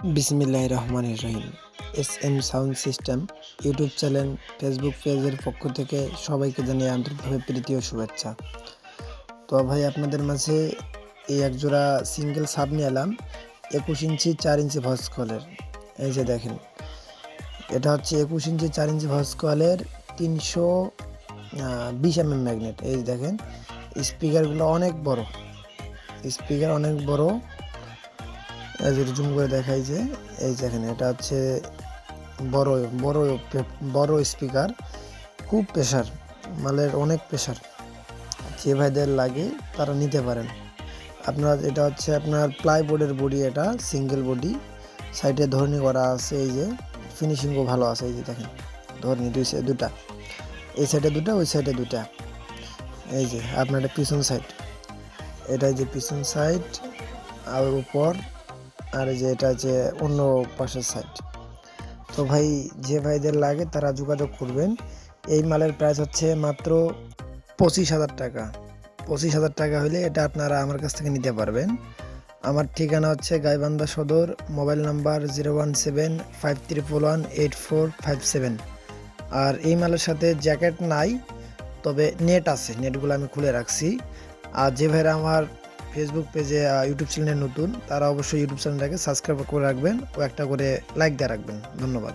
বিসমিল্লাহ রহমান রহিম। S M sound system, YouTube channel, Facebook পেজের পক্ষ থেকে সবাইকে জানিয়ে আন্তরিকভাবে প্রীতি ও শুভেচ্ছা। তো ভাই, আপনাদের মাঝে এই একজোড়া সিঙ্গেল সাব নিয়ে এলাম, একুশ ইঞ্চি চার ইঞ্চি ভয়েস কলের। এই যে দেখেন, এটা হচ্ছে একুশ ইঞ্চি চার ইঞ্চি ভয়েস কলের তিনশো বিশ এম এম ম্যাগনেট। এই দেখেন, স্পিকারগুলো অনেক বড়, স্পিকার অনেক বড় এই জুম করে দেখাই যে, এই দেখেন এটা হচ্ছে বড় বড় বড় স্পিকার খুব প্রেশার মালের অনেক প্রেশার যে ভাইদের লাগে, তারা নিতে পারেন। আপনার, এটা হচ্ছে আপনার প্লাইবোর্ডের বডি এটা সিঙ্গেল বডি সাইডে ধরনি করা আছে, এই যে ফিনিশিংও ভালো আছে, এই যে দেখেন, ধরনি দুই দুটা। এই সাইডে দুটা, ওই সাইডে দুটা। এই যে আপনার পিছন সাইড এটা যে পিছন সাইড আর উপর আর যে এটা যে অন্য পাশের সাইড তো ভাই, যে ভাইদের লাগে তারা যোগাযোগ করবেন। এই মালের প্রাইস হচ্ছে মাত্র পঁচিশ হাজার টাকা। পঁচিশ হাজার টাকা হলে এটা আপনারা আমার কাছ থেকে নিতে পারবেন। আমার ঠিকানা হচ্ছে Gaibandha Sadar, mobile number zero one seven, five triple one, eight four, five seven. আর এই মালের সাথে জ্যাকেট নাই, তবে নেট আছে নেটগুলো আমি খুলে রাখছি। আর যে ভাইরা আমার ফেসবুক পেজে ইউটিউব চ্যানেলে নতুন, তারা অবশ্যই ইউটিউব চ্যানেলটাকে সাবস্ক্রাইব করে রাখবেন ও একটা করে লাইক দিয়ে রাখবেন। ধন্যবাদ।